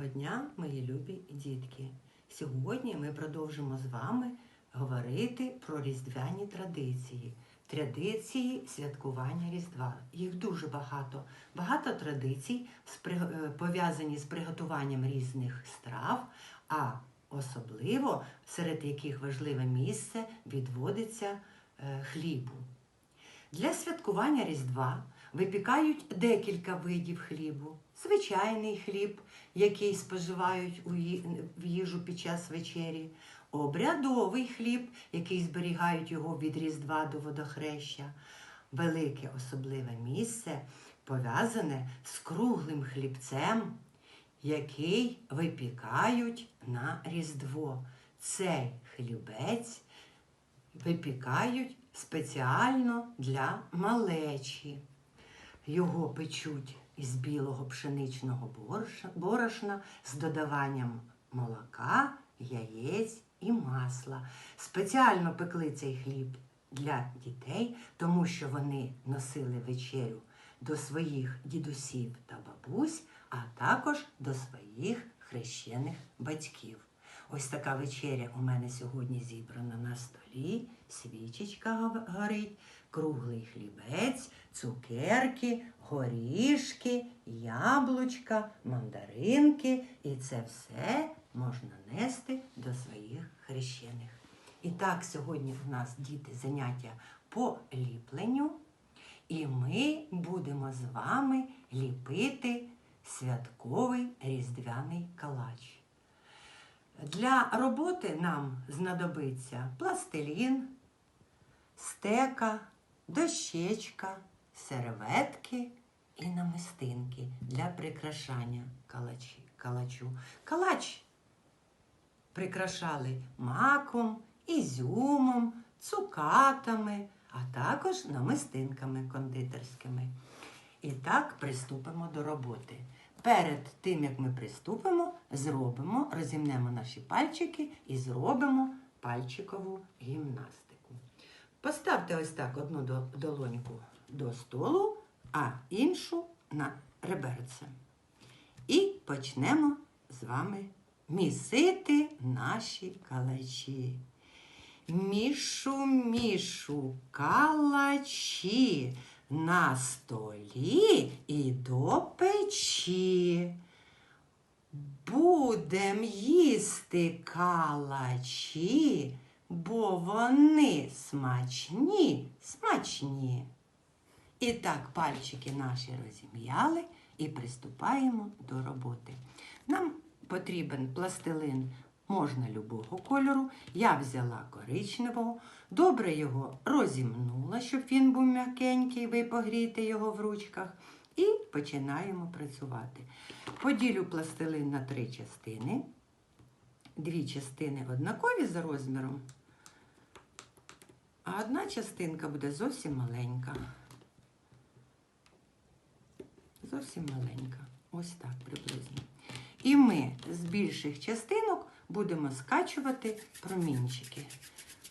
Доброго дня, мої любі дітки! Сьогодні ми продовжимо з вами говорити про різдвяні традиції. Традиції святкування Різдва. Їх дуже багато. Багато традицій е, пов'язані з приготуванням різних страв, а особливо серед яких важливе місце відводиться е, хлібу. Для святкування Різдва випікають декілька видів хлібу. Звичайний хліб, який споживають в їжу під час вечері, обрядовий хліб, який зберігають його від Різдва до водохреща. Велике особливе місце пов'язане з круглим хлібцем, який випікають на Різдво. Цей хлібець випікають спеціально для малечі. Його печуть із білого пшеничного борошна з додаванням молока, яєць і масла. Спеціально пекли цей хліб для дітей, тому що вони носили вечерю до своїх дідусів та бабусь, а також до своїх хрещених батьків. Ось така вечеря у мене сьогодні зібрана на столі, свічечка горить, круглий хлібець, цукерки, горішки, яблучка, мандаринки. І це все можна нести до своїх хрещених. І так, сьогодні у нас діти заняття по ліпленню, і ми будемо з вами ліпити святковий різдвяний калач. Для роботи нам знадобиться пластилін, стека, дощечка, серветки і намистинки для прикрашання калачі, калачу. Калач прикрашали маком, ізюмом, цукатами, а також намистинками кондитерськими. І так приступимо до роботи. Перед тим, як ми приступимо, зробимо, розімнемо наші пальчики і зробимо пальчикову гімнастику. Поставте ось так одну долоньку до столу, а іншу на реберце. І почнемо з вами місити наші калачі. Мішу, мішу, калачі на столі і до печі. Будем їсти калачі, бо вони смачні, смачні. І так пальчики наші розім'яли і приступаємо до роботи. Нам потрібен пластилин можна любого кольору. Я взяла коричневого, добре його розімнула, щоб він був м'якенький, ви погрійте його в ручках. І починаємо працювати. Поділю пластилин на три частини. Дві частини однакові за розміром, а одна частинка буде зовсім маленька. Зовсім маленька. Ось так приблизно. І ми з більших частинок будемо скачувати промінчики.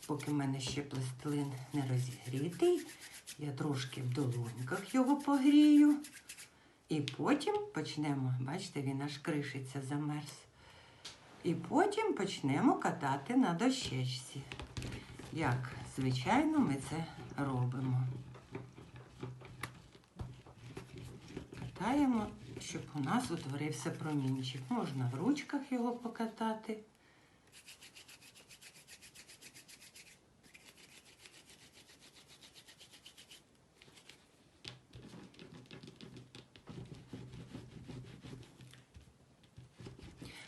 Поки в мене ще пластилин не розігрітий, я трошки в долоньках його погрію. І потім почнемо, бачите, він аж кришиться замерз. І потім почнемо катати на дощечці. Як звичайно ми це робимо. Катаємо, щоб у нас утворився промінчик. Можна в ручках його покатати.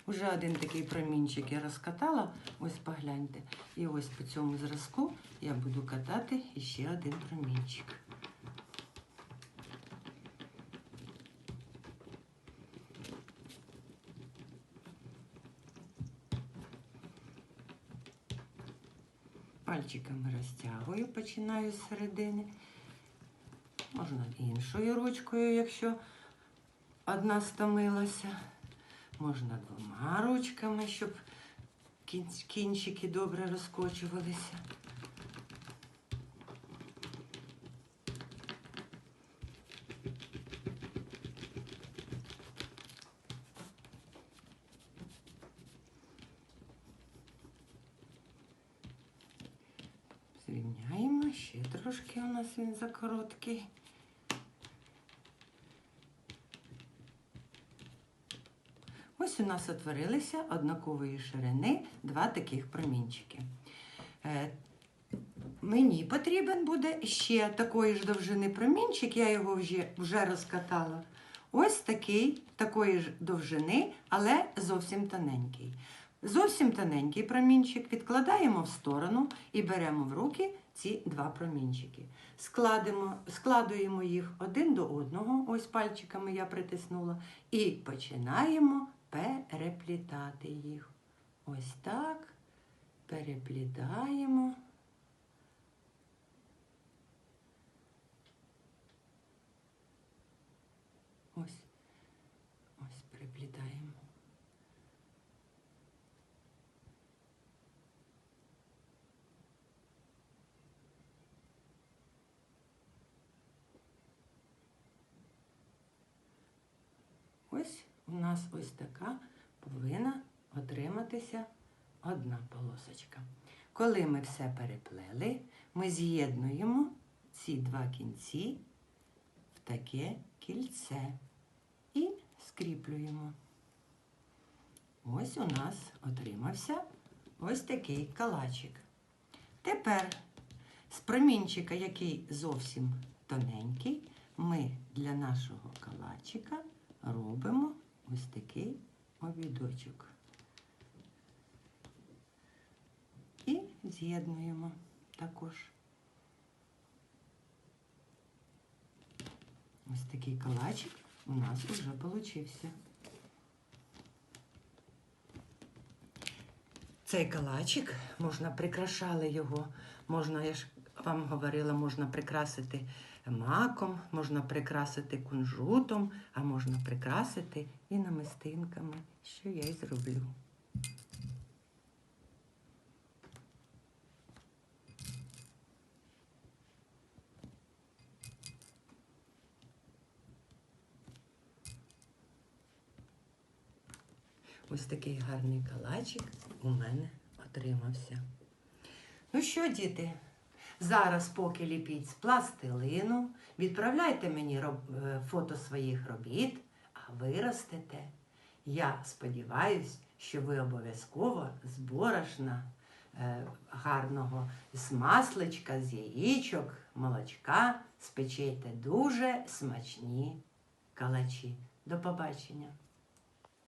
Уже один такий промінчик я розкатала, ось погляньте. І ось по цьому зразку я буду катати ще один промінчик. Пальчиками розтягую, починаю з середини. Можна іншою ручкою, якщо одна стомилася можна двома ручками, щоб кінчики добре розкочувалися. Зрівняємо, ще трошки у нас він закороткий. Ось у нас утворилися однакової ширини два таких промінчики. Е, Мені потрібен буде ще такої ж довжини промінчик, я його вже, вже розкатала. Ось такий, такої ж довжини, але зовсім тоненький. Зовсім тоненький промінчик відкладаємо в сторону і беремо в руки ці два промінчики. Складемо, складуємо їх один до одного, ось пальчиками я притиснула, і починаємо переплітати їх. Ось так. Переплітаємо. Ось. Ось переплітаємо. Ось у нас ось така повинна отриматися одна полосочка. Коли ми все переплели, ми з'єднуємо ці два кінці в таке кільце і скріплюємо. Ось у нас отримався ось такий калачик. Тепер з промінчика, який зовсім тоненький, ми для нашого калачика робимо ось такий обідочок. І з'єднуємо також. Ось такий калачик у нас вже получився. Цей калачик можна прикрашали його, можна, я ж вам говорила, можна прикрасити маком, можна прикрасити кунжутом, а можна прикрасити і намистинками, що я і зроблю. Ось такий гарний калачик у мене отримався. Ну що, діти, зараз поки ліпіть пластилину, відправляйте мені е, фото своїх робіт, а виростете. Я сподіваюсь, що ви обов'язково з борошна е, гарного, з з яєчок, молочка спечете дуже смачні калачі. До побачення!